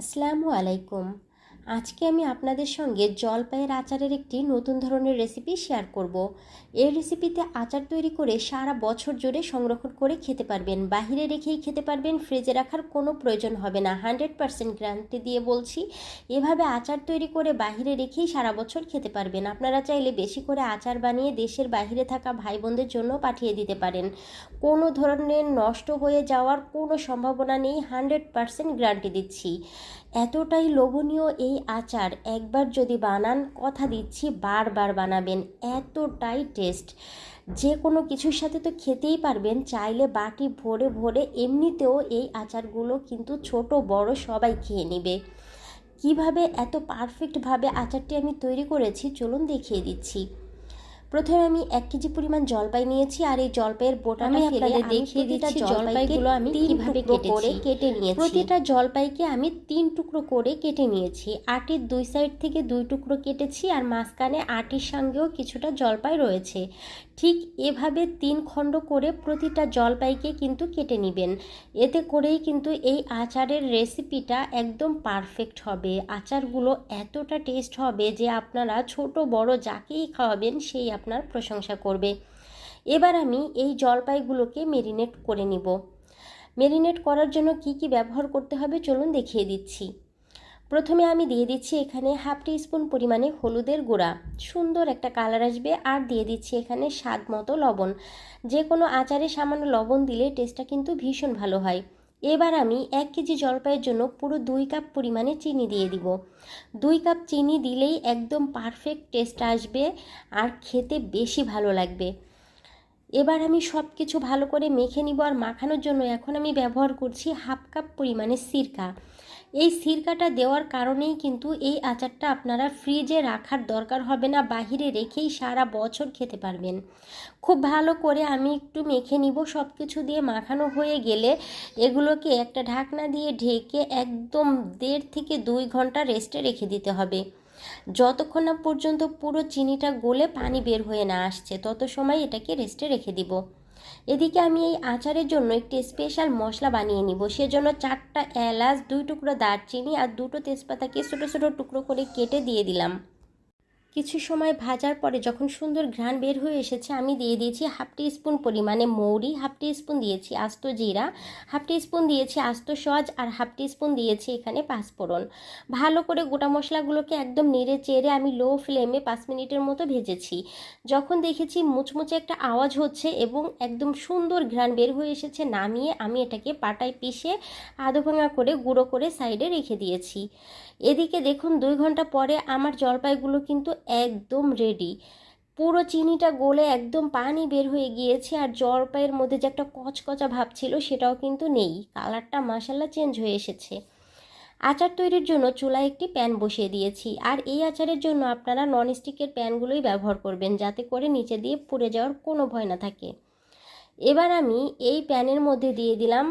আসসালামু আলাইকুম। আজকে আমি আপনাদের সঙ্গে জলপাইয়ের আচারের একটি নতুন ধরনের রেসিপি শেয়ার করব। এই রেসিপিতে আচার তৈরি করে সারা বছর জুড়ে সংরক্ষণ করে খেতে পারবেন। বাহিরে রেখেই খেতে পারবেন ফ্রিজে রাখার কোনো প্রয়োজন হবে না। হান্ড্রেড পারসেন্ট গ্যারান্টি দিয়ে বলছি, এভাবে আচার তৈরি করে বাহিরে রেখেই সারা বছর খেতে পারবেন। আপনারা চাইলে বেশি করে আচার বানিয়ে দেশের বাহিরে থাকা ভাই বোনদের জন্য পাঠিয়ে দিতে পারেন। কোনো ধরনের নষ্ট হয়ে যাওয়ার কোনো সম্ভাবনা নেই। হান্ড্রেড পারসেন্ট গ্যারান্টি দিচ্ছি। এতটাই লোভনীয় এই আচার। একবার যদি বানান, কথা দিচ্ছি, বারবার বানাবেন। এতটাই টেস্ট যে কোনো কিছুর সাথে তো খেতেই পারবেন, চাইলে বাটি ভরে ভরে এমনিতেও এই আচারগুলো কিন্তু ছোট, বড় সবাই খেয়ে নেবে। কীভাবে এত পারফেক্টভাবে আচারটি আমি তৈরি করেছি, চলুন দেখিয়ে দিচ্ছি। প্রথমে আমি এক কেজি পরিমাণ জলপাই নিয়েছি আর এই জলপাইয়ের বোটাটা ফেলে দেখিয়ে দিচ্ছি জলপাইগুলো আমি কীভাবে করে কেটে নিয়েছি। প্রতিটা জলপাইকে আমি তিন টুকরো করে কেটে নিয়েছি। আটির দুই সাইড থেকে দুই টুকরো কেটেছি আর মাঝখানে আটির সঙ্গেও কিছুটা জলপাই রয়েছে। ঠিক এভাবে তিন খণ্ড করে প্রতিটা জলপাইকে কিন্তু কেটে নেবেন। এতে করেই কিন্তু এই আচারের রেসিপিটা একদম পারফেক্ট হবে। আচারগুলো এতটা টেস্ট হবে যে আপনারা ছোট বড় যাকেই খাওয়াবেন সেই আপনার প্রশংসা করবে। এবার আমি এই জলপাইগুলোকে মেরিনেট করে নিব। মেরিনেট করার জন্য কি কি ব্যবহার করতে হবে চলুন দেখিয়ে দিচ্ছি। প্রথমে আমি দিয়ে দিচ্ছি এখানে হাফ টি স্পুন পরিমাণে হলুদের গুঁড়া। সুন্দর একটা কালার আসবে আর দিয়ে দিচ্ছি এখানে স্বাদ মতো লবণ। যে কোনো আচারে সামান্য লবণ দিলে টেস্টটা কিন্তু ভীষণ ভালো হয়। এবার আমি এক কেজি জলপাইয়ের জন্য পুরো দুই কাপ পরিমাণে চিনি দিয়ে দিব। দুই কাপ চিনি দিলেই একদম পারফেক্ট টেস্ট আসবে আর খেতে বেশি ভালো লাগবে। এবার আমি সব কিছু ভালো করে মেখে নিব আর মাখানোর জন্য এখন আমি ব্যবহার করছি হাফ কাপ পরিমাণে সিরকা। এই সিরকাটা দেওয়ার কারণেই কিন্তু এই আচারটা আপনারা ফ্রিজে রাখার দরকার হবে না, বাহিরে রেখেই সারা বছর খেতে পারবেন। খুব ভালো করে আমি একটু মেখে নিব সব কিছু দিয়ে মাখানো হয়ে গেলে এগুলোকে একটা ঢাকনা দিয়ে ঢেকে একদম দেড় থেকে দুই ঘণ্টা রেস্টে রেখে দিতে হবে। যতক্ষণ না পর্যন্ত পুরো চিনিটা গলে পানি বের হয়ে না আসছে, তত সময় এটাকে রেস্টে রেখে দিব। এদিকে আমি এই আচারের জন্য একটি স্পেশাল মশলা বানিয়ে নিব। সেজন্য চারটা এলাচ, দুই টুকরো দারচিনি আর দুটো তেজপাতাকে ছোটো ছোটো টুকরো করে কেটে দিয়ে দিলাম। কিছু সময় ভাজার পরে যখন সুন্দর ঘ্রাণ বের হয়ে এসেছে, আমি দিয়ে দিয়েছি হাফ টি স্পুন পরিমাণে মৌরি, হাফ টি স্পুন দিয়েছি আস্ত জিরা, হাফ টি স্পুন দিয়েছি আস্ত সজ আর হাফ টি স্পুন দিয়েছি এখানে পাঁচফোড়ন। ভালো করে গোটা মশলাগুলোকে একদম নেড়ে চেড়ে আমি লো ফ্লেমে পাঁচ মিনিটের মতো ভেজেছি। যখন দেখেছি মুচমুচে একটা আওয়াজ হচ্ছে এবং একদম সুন্দর ঘ্রাণ বের হয়ে এসেছে নামিয়ে আমি এটাকে পাটায় পিষে আধো ভাঙা করে গুঁড়ো করে সাইডে রেখে দিয়েছি। এদিকে দেখুন দুই ঘণ্টা পরে আমার জলপাইগুলো কিন্তু একদম রেডি পুরো চিনিটা গলে একদম পানি বের হয়ে গিয়েছে আর জলপাইয়ের মধ্যে যে একটা কচকচা ভাব ছিল সেটাও কিন্তু নেই। কালারটা মাসাল্লা চেঞ্জ হয়ে এসেছে। আচার তৈরির জন্য চুলায় একটি প্যান বসিয়ে দিয়েছি। আর এই আচারের জন্য আপনারা ননস্টিকের প্যানগুলোই ব্যবহার করবেন যাতে করে নিচে দিয়ে পুড়ে যাওয়ার কোনো ভয় না থাকে। এবার আমি এই প্যানের মধ্যে দিয়ে দিলাম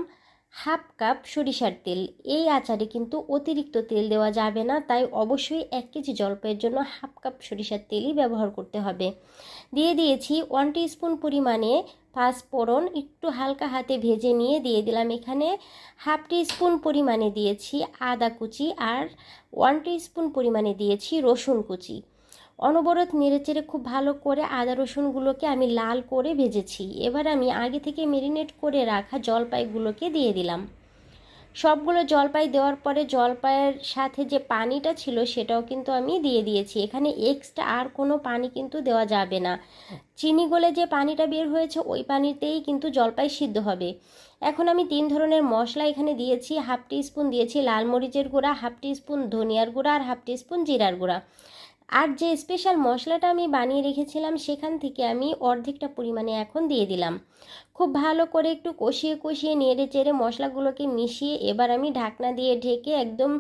হাফ কাপ সরিষার তেল। এই আচারে কিন্তু অতিরিক্ত তেল দেওয়া যাবে না, তাই অবশ্যই এক কেজি জলপাইয়ের জন্য হাফ কাপ সরিষার তেলই ব্যবহার করতে হবে। দিয়ে দিয়েছি ওয়ান স্পুন পরিমাণে পাঁচফোড়ন একটু হালকা হাতে ভেজে নিয়ে দিয়ে দিলাম এখানে। হাফ স্পুন পরিমাণে দিয়েছি আদা কুচি আর ওয়ান স্পুন পরিমাণে দিয়েছি রসুন কুচি। অনবরত নেড়েচেড়ে খুব ভালো করে আদা রসুনগুলোকে আমি লাল করে ভেজেছি। এবার আমি আগে থেকে মেরিনেট করে রাখা জলপাইগুলোকে দিয়ে দিলাম। সবগুলো জলপাই দেওয়ার পরে জলপাইয়ের সাথে যে পানিটা ছিল সেটাও কিন্তু আমি দিয়ে দিয়েছি। এখানে এক্সট্রা আর কোনো পানি কিন্তু দেওয়া যাবে না। চিনি গলে যে পানিটা বের হয়েছে ওই পানিতেই কিন্তু জলপাই সিদ্ধ হবে। এখন আমি তিন ধরনের মশলা এখানে দিয়েছি। হাফ টি স্পুন দিয়েছি লাল মরিচের গুঁড়া, হাফ টি স্পুন ধনিয়ার গুঁড়া আর হাফ টি স্পুন জিরার গুঁড়া। আর যে স্পেশাল মশলাটা আমি বানিয়ে রেখেছিলাম সেখান থেকে আমি অর্ধেকটা পরিমাণে এখন দিয়ে দিলাম। খুব ভালো করে একটু কষিয়ে কষিয়ে নেড়ে চেড়ে মশলাগুলোকে মিশিয়ে এবার আমি ঢাকনা দিয়ে ঢেকে একদম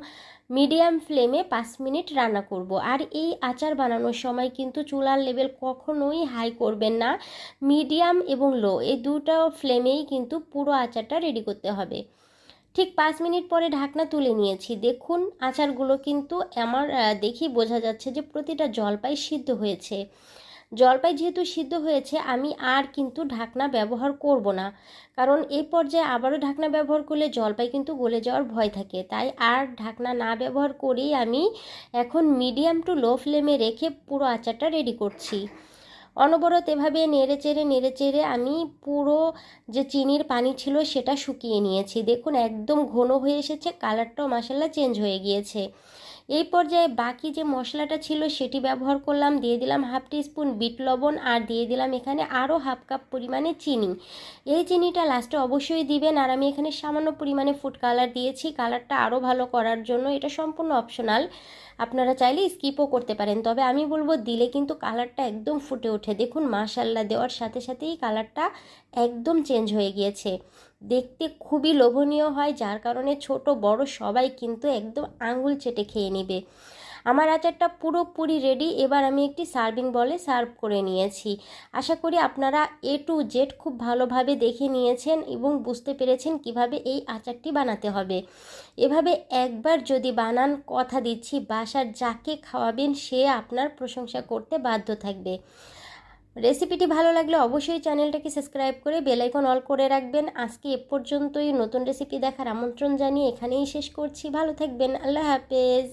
মিডিয়াম ফ্লেমে পাঁচ মিনিট রান্না করব। আর এই আচার বানানোর সময় কিন্তু চুলার লেভেল কখনোই হাই করবেন না। মিডিয়াম এবং লো এই দুটো ফ্লেমেই কিন্তু পুরো আচারটা রেডি করতে হবে। ঠিক পাঁচ মিনিট পরে ঢাকনা তুলে নিয়েছি। দেখুন, আচারগুলো কিন্তু আমার দেখেই বোঝা যাচ্ছে যে প্রতিটা জলপাই সিদ্ধ হয়েছে। জলপাই যেহেতু সিদ্ধ হয়েছে, আমি আর কিন্তু ঢাকনা ব্যবহার করব না। কারণ এই পর্যায়ে আবারও ঢাকনা ব্যবহার করলে জলপাই কিন্তু গলে যাওয়ার ভয় থাকে। তাই আর ঢাকনা না ব্যবহার করেই আমি এখন মিডিয়াম টু লো ফ্লেমে রেখে পুরো আচারটা রেডি করছি। অনবরত এভাবে নেড়ে চেড়ে নেড়ে চেড়ে আমি পুরো যে চিনির পানি ছিল সেটা শুকিয়ে নিয়েছি। দেখুন, একদম ঘন হয়ে এসেছে কালারটাও মাসাল্লা চেঞ্জ হয়ে গিয়েছে। এই পর্যায়ে বাকি যে মশলাটা ছিল সেটি ব্যবহার করলাম, দিয়ে দিলাম হাফ স্পুন বিট লবণ আর দিয়ে দিলাম এখানে আরও হাফ কাপ পরিমাণে চিনি। এই চিনিটা লাস্টে অবশ্যই দিবেন আর আমি এখানে সামান্য পরিমাণে ফুড কালার দিয়েছি কালারটা আরও ভালো করার জন্য এটা সম্পূর্ণ অপশনাল আপনারা চাইলে স্কিপও করতে পারেন, তবে আমি বলব দিলে কিন্তু কালারটা একদম ফুটে ওঠে। দেখুন মাশাল্লাহ দেওয়ার সাথে সাথেই কালারটা একদম চেঞ্জ হয়ে গিয়েছে। দেখতে খুবই লোভনীয় হয়, যার কারণে ছোট, বড় সবাই কিন্তু একদম আঙুল চেটে খেয়ে নেবে। আমার আচারটা পুরোপুরি রেডি এবার আমি একটি সার্ভিং বলে সার্ভ করে নিয়েছি। আশা করি আপনারা এ টু জেড খুব ভালোভাবে দেখে নিয়েছেন এবং বুঝতে পেরেছেন কীভাবে এই আচারটি বানাতে হবে। এভাবে একবার যদি বানান, কথা দিচ্ছি, বাসার যাকে খাওয়াবেন, সে আপনার প্রশংসা করতে বাধ্য থাকবে। রেসিপিটি ভালো লাগলে অবশ্যই চ্যানেলটাকে সাবস্ক্রাইব করে বেলাইকন অল করে রাখবেন। আজকে এ পর্যন্তই। নতুন রেসিপি দেখার আমন্ত্রণ জানিয়ে এখানেই শেষ করছি। ভালো থাকবেন। আল্লাহ হাফেজ।